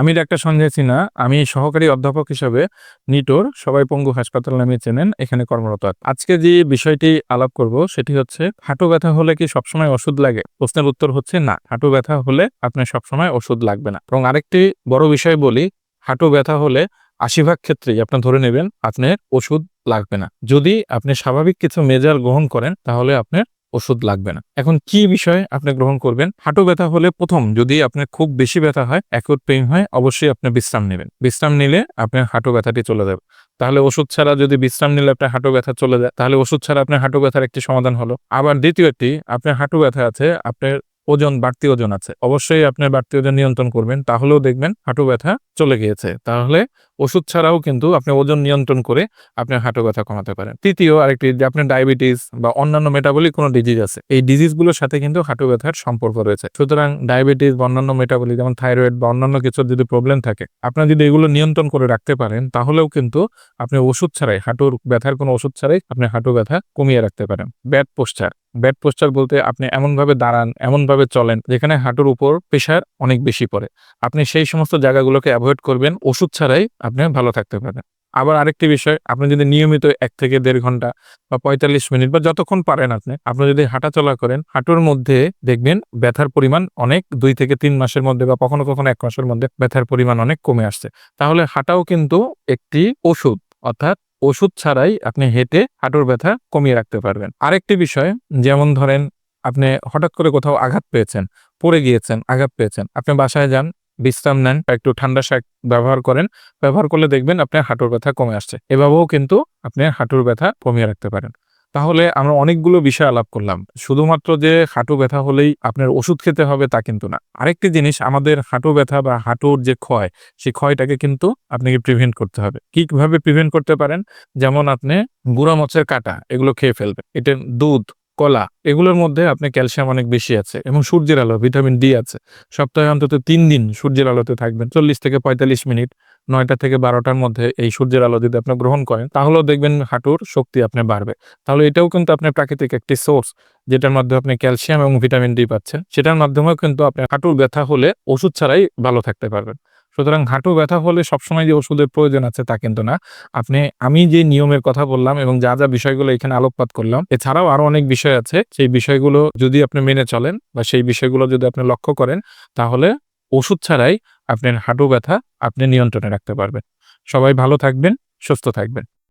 আমি ডাক্তার সঞ্জয় সিনহা, আমি সহকারী অধ্যাপক হিসেবে নিটোর সবাই পঙ্গু হাসপাতাল নামে চেনেন, এখানে কর্মরত আজকে যে বিষয়টি আলাপ করব সেটি হচ্ছে, হাঁটু ব্যথা হলে কি সবসময় ওষুধ লাগে? প্রশ্নের উত্তর হচ্ছে না। হাঁটু ব্যথা হলে আপনার সবসময় ওষুধ লাগবে না। এবং আরেকটি বড় বিষয় বলি, হাঁটু ব্যথা হলে আশি ভাগ ক্ষেত্রেই, আপনি ধরে নেবেন, আপনার ওষুধ লাগবে না। যদি আপনি স্বাভাবিক কিছু মেজার গ্রহণ করেন, তাহলে আপনার ওষুধ লাগবে না। এখন কি বিষয়ে আপনি গ্রহণ করবেন? হাঁটু ব্যথা হলে প্রথম যদি আপনার খুব বেশি ব্যথা হয় অ্যাকুট পেইন হয়, অবশ্যই আপনি বিশ্রাম নেবেন। বিশ্রাম নিলে আপনার হাঁটু ব্যথাটি চলে যাবে। তাহলে ওষুধ ছাড়া যদি বিশ্রাম নিলে আপনার হাঁটু ব্যথা চলে যায়, তাহলে ওষুধ ছাড়া আপনার হাঁটু ব্যথার একটি সমাধান হলো। আবার দ্বিতীয়টি, আপনার হাঁটু ব্যথা আছে, আপনার ওজন, বাড়তি ওজন আছে। অবশ্যই আপনার বাড়তি ওজন নিয়ন্ত্রণ করবেন, তাহলেও দেখবেন হাঁটু ব্যথা চলে গিয়েছে। তাহলে ওষুধ ছাড়াও কিন্তু আপনি ওজন নিয়ন্ত্রণ করে আপনার হাঁটু ব্যথা কমাতে পারেন। তৃতীয় আরেকটি, যে আপনার ডায়াবেটিস বা অন্যান্য মেটাবলিক কোনো ডিজিজ আছে, এই ডিজিজগুলোর সাথে কিন্তু হাঁটু ব্যথার সম্পর্ক রয়েছে। সুতরাং ডায়াবেটিস বা অন্যান্য মেটাবলিক যেমন থাইরয়েড বা অন্যান্য কিছুর যদি প্রবলেম থাকে, আপনার যদি এগুলো নিয়ন্ত্রণ করে রাখতে পারেন, তাহলেও কিন্তু আপনি ওষুধ ছাড়াই, হাঁটুর ব্যথার কোনো ওষুধ ছাড়াই আপনি হাঁটু ব্যথা কমিয়ে রাখতে পারেন। ব্যাড পোস্টার ব্যাড পোস্টার বলতে আপনি এমনভাবে দাঁড়ান, এমনভাবে চলেন, যেখানে হাঁটুর উপর প্রেশার অনেক বেশি পড়ে। আপনি সেই সমস্ত জায়গাগুলোকে অ্যাভয়েড করবেন, ওষুধ ছাড়াই আপনি ভালো থাকতে পারেন আবার আরেকটি বিষয়, আপনি যদি নিয়মিত এক থেকে দেড় ঘণ্টা বা পঁয়তাল্লিশ মিনিট বা যতক্ষণ পারেন আপনি আপনি যদি হাঁটা চলা করেন, হাঁটুর মধ্যে দেখবেন ব্যথার পরিমাণ অনেক দুই থেকে তিন মাসের মধ্যে বা কখনো কখনো এক মাসের মধ্যে ব্যথার পরিমাণ অনেক কমে আসছে। তাহলে হাঁটাও কিন্তু একটি ওষুধ, অর্থাৎ ওষুধ ছাড়াই আপনি হেঁটে হাঁটুর ব্যথা কমিয়ে রাখতে পারবেন। আরেকটি বিষয়, যেমন ধরেন আপনি হঠাৎ করে কোথাও আঘাত পেয়েছেন, পড়ে গিয়েছেন, আঘাত পেয়েছেন, আপনি বাসায় যান, বিশ্রাম নেন একটু ঠান্ডা শাক ব্যবহার করেন, ব্যবহার করলে দেখবেন আপনার হাঁটুর ব্যথা কমে আসছে। এভাবেও কিন্তু আপনি হাঁটুর ব্যথা কমিয়ে রাখতে পারেন। তাহলে আমরা অনেকগুলো বিষয় আলাপ করলাম। শুধুমাত্র যে হাঁটু ব্যথা হলেই আপনার ওষুধ খেতে হবে তা কিন্তু না। আরেকটি জিনিস, আমাদের হাঁটু ব্যথা বা হাঁটুর যে ক্ষয়, সেই ক্ষয়টাকে কিন্তু আপনাকে প্রিভেন্ট করতে হবে। কীভাবে প্রিভেন্ট করতে পারেন? যেমন আপনি বুড়া মাছের কাটা, এগুলো খেয়ে ফেলবেন। এটা দুধ কলা, এগুলোর মধ্যে আপনি ক্যালসিয়াম অনেক বেশি আছে এবং সূর্যের আলো, ভিটামিন ডি আছে। সপ্তাহে অন্তত তিন দিন সূর্যের আলোতে থাকবেন। চল্লিশ থেকে পঁয়তাল্লিশ মিনিট, নয়টা থেকে বারোটার মধ্যে এই সূর্যের আলো যদি আপনি গ্রহণ করেন, তাহলেও দেখবেন হাঁটুর শক্তি আপনি বাড়বে। তাহলে এটাও কিন্তু আপনার প্রাকৃতিক একটি সোর্স, যেটার মাধ্যমে আপনি ক্যালসিয়াম এবং ভিটামিন ডি পাচ্ছেন। সেটার মাধ্যমেও কিন্তু আপনি হাঁটুর ব্যথা হলে ওষুধ ছাড়াই ভালো থাকতে পারবেন। সুতরাং হাঁটু ব্যথা হলে সবসময় যে ওষুধের প্রয়োজন আছে তা কিন্তু না। আপনি, আমি যে নিয়মের কথা বললাম এবং যা যা বিষয়গুলো এখানে আলোকপাত করলাম, এছাড়াও আরও অনেক বিষয় আছে। সেই বিষয়গুলো যদি আপনি মেনে চলেন বা সেই বিষয়গুলো যদি আপনি লক্ষ্য করেন, তাহলে ওষুধ ছাড়াই আপনার হাঁটু ব্যথা আপনি নিয়ন্ত্রণে রাখতে পারবেন। সবাই ভালো থাকবেন, সুস্থ থাকবেন।